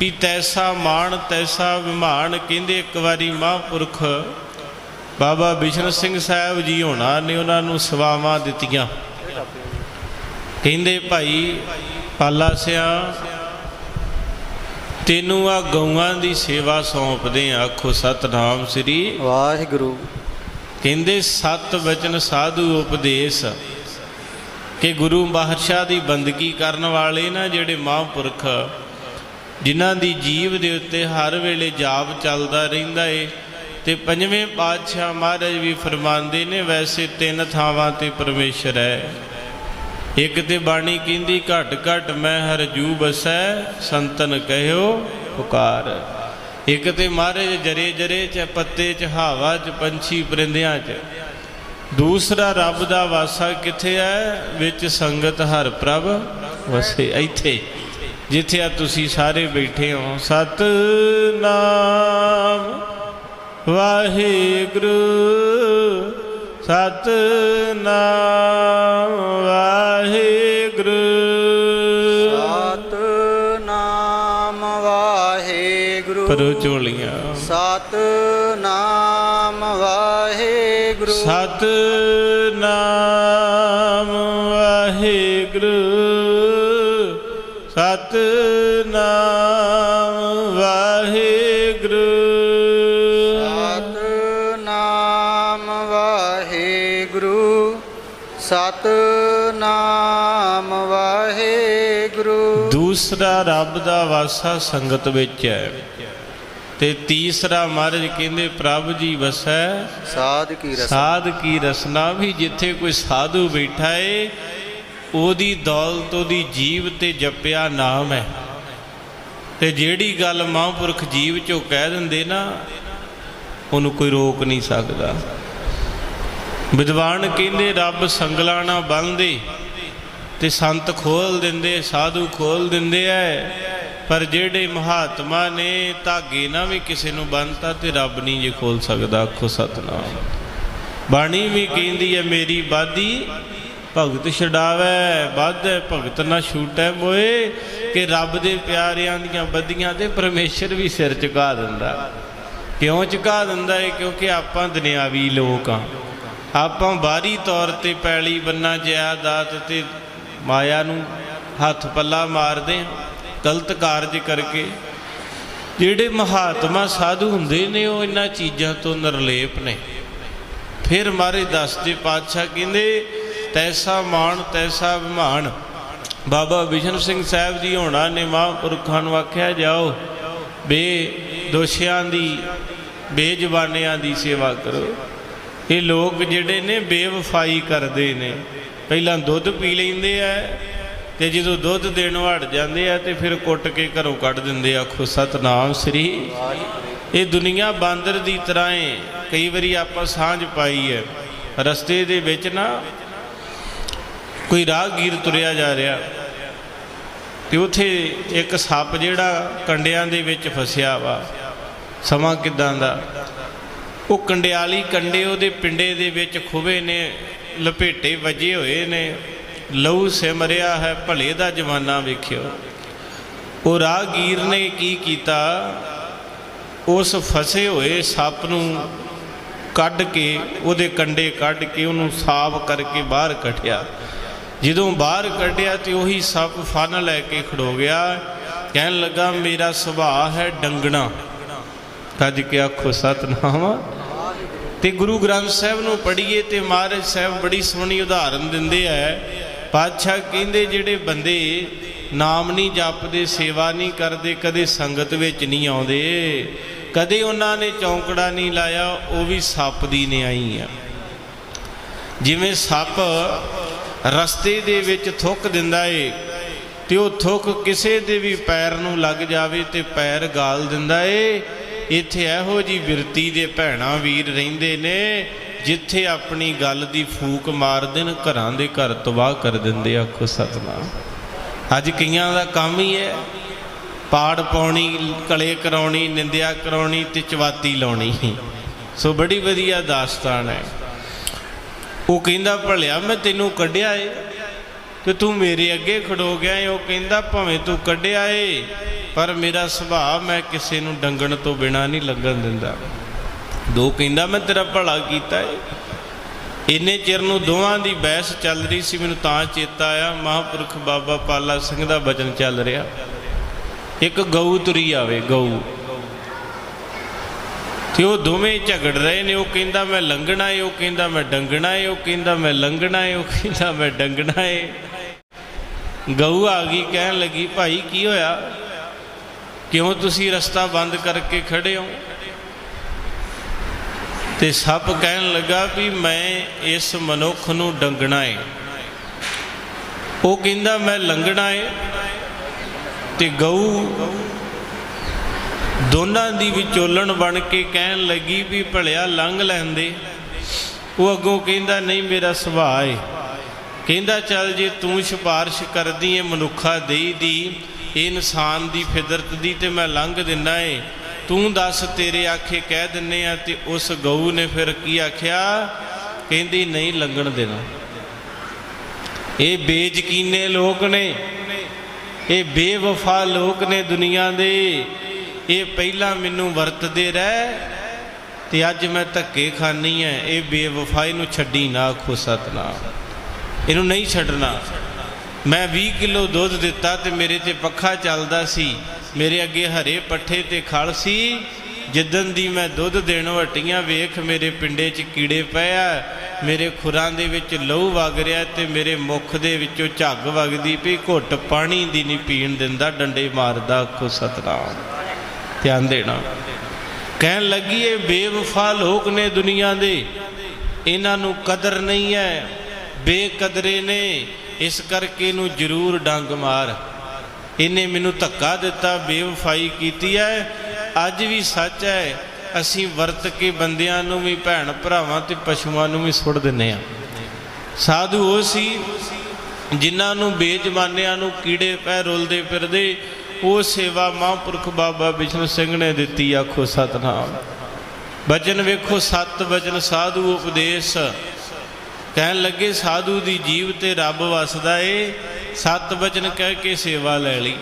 ਵੀ ਤੈਸਾ ਮਾਣ ਤੈਸਾ ਵਿਮਾਨ ਕਹਿੰਦੇ ਇੱਕ ਵਾਰੀ ਮਹਾਂਪੁਰਖ ਬਾਬਾ ਬਿਸ਼ਨ ਸਿੰਘ ਸਾਹਿਬ ਜੀ ਹੋਣਾ ਨੇ ਉਹਨਾਂ ਨੂੰ ਸਵਾਵਾਂ ਦਿੱਤੀਆਂ। ਕਹਿੰਦੇ ਭਾਈ ਪਾਲਾ ਸਿਆ ਤੈਨੂੰ ਆ ਗਊਆਂ ਦੀ ਸੇਵਾ ਸੌਂਪਦੇ ਆ ਆਖੋ ਸਤਨਾਮ ਸ੍ਰੀ ਵਾਹਿਗੁਰੂ। ਕਹਿੰਦੇ ਸਤ ਵਚਨ ਸਾਧੂ ਉਪਦੇਸ਼ ਕਿ ਗੁਰੂ ਬਾਦਸ਼ਾਹ ਦੀ ਬੰਦਗੀ ਕਰਨ ਵਾਲੇ ਨਾ ਜਿਹੜੇ ਮਹਾਂਪੁਰਖ ਜਿਨ੍ਹਾਂ ਦੀ ਜੀਵ ਦੇ ਉੱਤੇ ਹਰ ਵੇਲੇ ਜਾਪ ਚੱਲਦਾ ਰਹਿੰਦਾ ਏ, ਤੇ ਪੰਜਵੇਂ ਪਾਤਸ਼ਾਹ ਮਹਾਰਾਜ ਵੀ ਫਰਮਾਉਂਦੇ ਨੇ, ਵੈਸੇ ਤਿੰਨ ਥਾਵਾਂ ਤੇ ਪਰਮੇਸ਼ਰ ਹੈ। ਇੱਕ ਤੇ ਬਾਣੀ ਕਹਿੰਦੀ, ਘਟ ਘਟ ਮੈਂ ਹਰ ਜੂ ਬਸੈ ਸੰਤਨ ਕਹਿਓ, ਪੁਕਾਰ। ਇੱਕ ਤੇ ਮਹਾਰਾਜ ਜਰੇ ਜਰੇ ਚ, ਪੱਤੇ ਚ, ਹਵਾ ਚ, ਪੰਛੀ ਪਰਿੰਦਿਆਂ ਚ। ਦੂਸਰਾ, ਰੱਬ ਦਾ ਵਾਸਾ ਕਿੱਥੇ ਹੈ? ਵਿੱਚ ਸੰਗਤ ਹਰ ਪ੍ਰਭ ਵਸੇ, ਇੱਥੇ। ਜਿੱਥੇ ਆ ਤੁਸੀਂ ਸਾਰੇ ਬੈਠੇ ਹੋ ਸਤ ਨਾਮ ਵਾਹਿਗੁਰੂ ਸਤ ਨਾਮ ਵਾਹਿਗੁਰੂ। ਸਤ ਨਾਮ ਵਾਹਿਗੁਰੂ। ਪਰੋ ਝੋਲੀਆਂ। ਸਤ ਨਾਮ ਵਾਹਿਗੁਰੂ। ਸਤ ਦੂਸਰਾ ਰੱਬ ਦਾ ਵਾਸਾ ਸੰਗਤ ਵਿੱਚ ਹੈ। ਤੇ ਤੀਸਰਾ ਮਹਾਰਾਜ ਕਹਿੰਦੇ ਪ੍ਰਭ ਜੀ ਵਸੈ। ਸਾਧ ਕੀ ਰਸ ਸਾਧ ਕੀ ਰਸਨਾ ਵੀ ਜਿੱਥੇ ਕੋਈ ਸਾਧੂ ਬੈਠਾ ਏ ਉਹਦੀ ਦੌਲਤ ਉਹਦੀ ਜੀਵ ਤੇ ਜਪਿਆ ਨਾਮ ਹੈ। ਤੇ ਜਿਹੜੀ ਗੱਲ ਮਹਾਂਪੁਰਖ ਜੀਵ ਚੋਂ ਕਹਿ ਦਿੰਦੇ ਨਾ ਉਹਨੂੰ ਕੋਈ ਰੋਕ ਨਹੀਂ ਸਕਦਾ। ਵਿਦਵਾਨ ਕਹਿੰਦੇ ਰੱਬ ਸੰਗਲਾਂ ਨਾ ਬੰਨਦੇ ਤੇ ਸੰਤ ਖੋਲ ਦਿੰਦੇ, ਸਾਧੂ ਖੋਲ ਦਿੰਦੇ ਐ। ਪਰ ਜਿਹੜੇ ਮਹਾਤਮਾ ਨੇ, ਧਾਗੇ ਨਾ ਵੀ ਕਿਸੇ ਨੂੰ ਬੰਨਤਾ ਤੇ ਰੱਬ ਨਹੀਂ ਜੇ ਖੋਲ ਸਕਦਾ, ਆਖੋ ਸਤਨਾਮ। ਬਾਣੀ ਵੀ ਕਹਿੰਦੀ ਹੈ ਮੇਰੀ ਬਾਦੀ ਭਗਤ ਛਡਾਵੇ ਬਾਧੇ ਭਗਤ ਨਾ ਛੂਟੈ ਮੋਏ। ਕਿ ਰੱਬ ਦੇ ਪਿਆਰਿਆਂ ਦੀਆਂ ਬੱਦੀਆਂ ਤੇ ਪਰਮੇਸ਼ਰ ਵੀ ਸਿਰ ਝੁਕਾ ਦਿੰਦਾ। ਕਿਉਂ ਝੁਕਾ ਦਿੰਦਾ ਹੈ ਕਿਉਂਕਿ ਆਪਾਂ ਦੁਨਿਆਵੀ ਲੋਕ ਆ। ਆਪਾਂ ਬਾਹਰੀ ਤੌਰ ਤੇ ਪੈਲੀ ਬੰਨਾ ਜਾਇਦਾਦ ਤੇ ਮਾਇਆ ਨੂੰ ਹੱਥ ਪੱਲਾ ਮਾਰਦੇ ਹਾਂ ਗਲਤ ਕਾਰਜ ਕਰਕੇ। ਜਿਹੜੇ ਮਹਾਤਮਾ ਸਾਧੂ ਹੁੰਦੇ ਨੇ, ਉਹ ਇਹਨਾਂ ਚੀਜ਼ਾਂ ਤੋਂ ਨਿਰਲੇਪ ਨੇ। ਫਿਰ ਮਾਰੇ ਦੱਸਦੇ, ਪਾਤਸ਼ਾਹ ਕਹਿੰਦੇ, ਤੈਸਾ ਮਾਣ, ਤੈਸਾ ਅਭਿਮਾਨ। ਬਾਬਾ ਵਿਸ਼ਨ ਸਿੰਘ ਸਾਹਿਬ ਜੀ ਹੋਣਾ ਨੇ ਮਹਾਂਪੁਰਖਾਂ ਨੂੰ ਆਖਿਆ, ਜਾਓ, ਬੇ ਦੋਸ਼ੀਆਂ ਦੀ ਬੇਜ਼ਬਾਨਿਆਂ ਦੀ ਸੇਵਾ ਕਰੋ। ਇਹ ਲੋਕ ਜਿਹੜੇ ਨੇ ਬੇਵਫਾਈ ਕਰਦੇ ਨੇ। ਪਹਿਲਾਂ ਦੁੱਧ ਪੀ ਲੈਂਦੇ ਆ ਤੇ ਜਦੋਂ ਦੁੱਧ ਦੇਣ ਵੜ ਜਾਂਦੇ ਆ ਤੇ ਫਿਰ ਕੁੱਟ ਕੇ ਘਰੋਂ ਕੱਢ ਦਿੰਦੇ ਆ, ਆਖੋ, ਸਤਨਾਮ ਸ੍ਰੀ। ਇਹ ਦੁਨੀਆ ਬਾਂਦਰ ਦੀ ਤਰ੍ਹਾਂ ਹੈ ਕਈ ਵਾਰੀ ਆਪਾਂ ਸਾਂਝ ਪਾਈ ਹੈ। ਰਸਤੇ ਦੇ ਵਿੱਚ ਨਾ ਕੋਈ ਰਾਹਗੀਰ ਤੁਰਿਆ ਜਾ ਰਿਹਾ ਤੇ ਉਥੇ ਇੱਕ ਸੱਪ ਜਿਹੜਾ ਕੰਡਿਆਂ ਦੇ ਵਿੱਚ ਫਸਿਆ ਵਾ। ਸਮਾਂ ਕਿਦਾਂ ਦਾ? ਉਹ ਕੰਡਿਆਲੀ ਕੰਡੇ ਉਹਦੇ ਪਿੰਡੇ ਦੇ ਵਿੱਚ ਖੁਵੇ ਨੇ, ਲਪੇਟੇ ਵੱਜੇ ਹੋਏ ਨੇ। ਲਹੂ ਸਿਮਰਿਆ ਹੈ, ਭਲੇ ਦਾ ਜਮਾਨਾ ਵੇਖਿਓ। ਉਹ ਰਾਹਗੀਰ ਨੇ ਕੀ ਕੀਤਾ? ਉਸ ਫਸੇ ਹੋਏ ਸੱਪ ਨੂੰ ਕੱਢ ਕੇ, ਉਹਦੇ ਕੰਡੇ ਕੱਢ ਕੇ ਉਹਨੂੰ ਸਾਫ਼ ਕਰਕੇ ਬਾਹਰ ਕੱਢਿਆ। ਜਦੋਂ ਬਾਹਰ ਕੱਢਿਆ ਤੇ ਉਹੀ ਸੱਪ ਫਨ ਲੈ ਕੇ ਖੜੋ ਗਿਆ। ਕਹਿਣ ਲੱਗਾ, ਮੇਰਾ ਸੁਭਾਅ ਹੈ ਡੰਗਣਾ। ਕੱਜ ਕੇ ਆਖੋ, ਸਤਨਾਮ। ਤੇ ਗੁਰੂ ਗ੍ਰੰਥ ਸਾਹਿਬ ਨੂੰ ਪੜ੍ਹੀਏ ਤੇ ਮਹਾਰਾਜ ਸਾਹਿਬ ਬੜੀ ਸੋਹਣੀ ਉਦਾਹਰਨ ਦਿੰਦੇ ਆ। ਪਾਤਸ਼ਾਹ ਕਹਿੰਦੇ, ਜਿਹੜੇ ਬੰਦੇ ਨਾਮ ਨਹੀਂ ਜਪਦੇ, ਸੇਵਾ ਨਹੀਂ ਕਰਦੇ, ਕਦੇ ਸੰਗਤ ਵਿੱਚ ਨਹੀਂ ਆਉਂਦੇ, ਕਦੇ ਉਹਨਾਂ ਨੇ ਚੌਂਕੜਾ ਨਹੀਂ ਲਾਇਆ, ਉਹ ਵੀ ਸੱਪ ਦੀ ਨਿਆਈ ਆ। ਜਿਵੇਂ ਸੱਪ ਰਸਤੇ ਦੇ ਵਿੱਚ ਥੁੱਕ ਦਿੰਦਾ ਏ, ਤੇ ਉਹ ਥੁੱਕ ਕਿਸੇ ਦੇ ਵੀ ਪੈਰ ਨੂੰ ਲੱਗ ਜਾਵੇ ਤੇ ਪੈਰ ਗਾਲ ਦਿੰਦਾ ਏ ਇੱਥੇ ਇਹੋ ਜੀ ਵਿਰਤੀ ਦੇ ਭੈਣਾ ਵੀਰ ਰਹਿੰਦੇ ਨੇ, ਜਿੱਥੇ ਆਪਣੀ ਗੱਲ ਦੀ ਫੂਕ ਮਾਰ ਦੇਣ, ਘਰਾਂ ਦੇ ਘਰ ਤਬਾਹ ਕਰ ਦਿੰਦੇ ਆਖੋ ਸਤਨਾਮ। ਅੱਜ ਕਈਆਂ ਦਾ ਕੰਮ ਹੀ ਹੈ, ਪਾੜ ਪਾਉਣੀ, ਕਲੇ ਕਰਾਉਣੀ, ਨਿੰਦਿਆ ਕਰਾਉਣੀ ਤੇ ਚਵਾਤੀ ਲਾਉਣੀ। ਸੋ ਬੜੀ ਵਧੀਆ ਦਾਸਤਾਨ ਹੈ। ਉਹ ਕਹਿੰਦਾ, ਭਲਿਆ, ਮੈਂ ਤੈਨੂੰ ਕੱਢਿਆ ਏ ਕਿ ਤੂੰ ਮੇਰੇ ਅੱਗੇ ਖੜੋ ਗਿਆ ਏ। ਉਹ ਕਹਿੰਦਾ, ਭਾਵੇਂ ਤੂੰ ਕੱਢਿਆ ਏ ਪਰ ਮੇਰਾ ਸੁਭਾਅ ਮੈਂ ਕਿਸੇ ਨੂੰ ਡੰਗਣ ਤੋਂ ਬਿਨਾ ਨਹੀਂ ਲੱਗਣ ਦਿੰਦਾ। ਦੋ ਕਹਿੰਦਾ, ਮੈਂ ਤੇਰਾ ਭਲਾ ਕੀਤਾ ਏ। ਇੰਨੇ ਚਿਰ ਨੂੰ ਦੋਵਾਂ ਦੀ ਬਹਿਸ ਚੱਲ ਰਹੀ ਸੀ, ਮੈਨੂੰ ਤਾਂ ਚੇਤਾ ਆਇਆ, ਮਹਾਂਪੁਰਖ ਬਾਬਾ ਪਾਲਾ ਸਿੰਘ ਦਾ ਬਚਨ ਚੱਲ ਰਿਹਾ। ਇੱਕ ਗਊ ਤੁਰੀ ਆਵੇ, ਗਊ। ਤੇ ਉਹ ਦੋਵੇਂ ਝਗੜ ਰਹੇ ਨੇ, ਉਹ ਕਹਿੰਦਾ, ਮੈਂ ਲੰਘਣਾ ਏ, ਉਹ ਕਹਿੰਦਾ, ਮੈਂ ਡੰਗਣਾ ਏ, ਉਹ ਕਹਿੰਦਾ, ਮੈਂ ਲੰਘਣਾ ਏ, ਉਹ ਕਹਿੰਦਾ, ਮੈਂ ਡੰਗਣਾ ਏ। ਗਊ ਆ ਗਈ, ਕਹਿਣ ਲੱਗੀ, ਭਾਈ, ਕੀ ਹੋਇਆ? ਕਿਉਂ ਤੁਸੀਂ ਰਸਤਾ ਬੰਦ ਕਰਕੇ ਖੜੇ ਹੋ? ਤੇ ਸੱਪ ਕਹਿਣ ਲੱਗਾ ਵੀ ਮੈਂ ਇਸ ਮਨੁੱਖ ਨੂੰ ਡੰਗਣਾ ਏ। ਉਹ ਕਹਿੰਦਾ, ਮੈਂ ਲੰਘਣਾ ਏ। ਤੇ ਗਊ ਦੋਨਾਂ ਦੀ ਵਿਚੋਲਣ ਬਣ ਕੇ ਕਹਿਣ ਲੱਗੀ ਵੀ, ਭਲਿਆ, ਲੰਘ ਲੈਂਦੇ। ਉਹ ਅੱਗੋਂ ਕਹਿੰਦਾ, ਨਹੀਂ, ਮੇਰਾ ਸੁਭਾਅ ਏ। ਕਹਿੰਦਾ, ਚੱਲ ਜੇ ਤੂੰ ਸਿਫਾਰਿਸ਼ ਕਰਦੀ ਏ, ਮਨੁੱਖਾ ਦੇਈ ਦੀ ਇਹ ਇਨਸਾਨ ਦੀ ਫਿਦਰਤ ਦੀ ਤੇ ਮੈਂ ਲੰਘ ਦਿੰਨਾ ਏ। ਤੂੰ ਦੱਸ ਤੇਰੇ ਆਖੇ ਕਹਿ ਦਿੰਨੇ ਆ ਤੇ ਉਸ ਗਊ ਨੇ ਫਿਰ ਕੀ ਆਖਿਆ? ਕਹਿੰਦੀ, ਨਹੀਂ ਲੰਘਣ ਦੇਣਾ। ਇਹ ਬੇਯਕੀਨੇ ਲੋਕ ਨੇ। ਇਹ ਬੇਵਫਾ ਲੋਕ ਨੇ ਦੁਨੀਆ ਦੇ। ਇਹ ਪਹਿਲਾਂ ਮੈਨੂੰ ਵਰਤਦੇ ਰਹਿ ਤੇ ਅੱਜ ਮੈਂ ਧੱਕੇ ਖਾਨੀ ਐ ਇਹ ਬੇਵਫਾਈ ਨੂੰ ਛੱਡੀ ਨਾ ਆਖੋ ਸਤਨਾਮ। ਇਹਨੂੰ ਨਹੀਂ ਛੱਡਣਾ। ਮੈਂ 20 ਕਿਲੋ ਦੁੱਧ ਦਿੱਤਾ ਤੇ ਮੇਰੇ ਤੇ ਪੱਖਾ ਚੱਲਦਾ ਸੀ। ਮੇਰੇ ਅੱਗੇ ਹਰੇ ਪੱਠੇ ਤੇ ਖਲ ਸੀ। ਜਿੱਦਨ ਦੀ ਮੈਂ ਦੁੱਧ ਦੇਣ ਵਟੀਆਂ ਵੇਖ ਮੇਰੇ ਪਿੰਡੇ 'ਚ ਕੀੜੇ ਪਏ ਆ। ਮੇਰੇ ਖੁਰਾਂ ਦੇ ਵਿੱਚ ਲਹੂ ਵਗ ਰਿਹਾ ਤੇ ਮੇਰੇ ਮੁਖ ਦੇ ਵਿੱਚੋਂ ਝੱਗ ਵਗਦੀ ਪਈ। ਘੁੱਟ ਪਾਣੀ ਦੀ ਨਹੀਂ ਪੀਣ ਦਿੰਦਾ, ਡੰਡੇ ਮਾਰਦਾ ਆਖੋ, ਸਤਨਾਮ। ਧਿਆਨ ਦੇਣਾ। ਕਹਿਣ ਲੱਗੀ, ਇਹ ਬੇਵਫਾ ਲੋਕ ਨੇ ਦੁਨੀਆ ਦੇ। ਇਹਨਾਂ ਨੂੰ ਕਦਰ ਨਹੀਂ ਹੈ। ਬੇਕਦਰੇ ਨੇ। ਇਸ ਕਰਕੇ ਇਹਨੂੰ ਜ਼ਰੂਰ ਡੰਗ ਮਾਰ। ਇਹਨੇ ਮੈਨੂੰ ਧੱਕਾ ਦਿੱਤਾ, ਬੇਵਫਾਈ ਕੀਤੀ ਹੈ ਅੱਜ ਵੀ ਸੱਚ ਹੈ ਅਸੀਂ ਵਰਤ ਕੇ ਬੰਦਿਆਂ ਨੂੰ ਵੀ, ਭੈਣ ਭਰਾਵਾਂ ਤੇ ਪਸ਼ੂਆਂ ਨੂੰ ਵੀ ਸੁੱਟ ਦਿੰਨੇ ਆ। ਸਾਧੂ ਉਹ ਸੀ, ਜਿਨ੍ਹਾਂ ਨੂੰ ਬੇਜਮਾਨਿਆਂ ਨੂੰ ਕੀੜੇ ਪੈ ਰੁਲਦੇ ਫਿਰਦੇ, ਉਹ ਸੇਵਾ ਮਹਾਂਪੁਰਖ ਬਾਬਾ ਵਿਸ਼ਨ ਸਿੰਘ ਨੇ ਦਿੱਤੀ, ਆਖੋ ਸਤਨਾਮ। ਬਚਨ ਵੇਖੋ, ਸਤ ਬਚਨ ਸਾਧੂ ਉਪਦੇਸ਼। ਕਹਿਣ ਲੱਗੇ, ਸਾਧੂ ਦੀ ਜੀਵ ਤੇ ਰੱਬ ਵਸਦਾ ਏ। ਸਤ ਵਚਨ ਕਹਿ ਕੇ ਸੇਵਾ ਲੈ ਲਈ।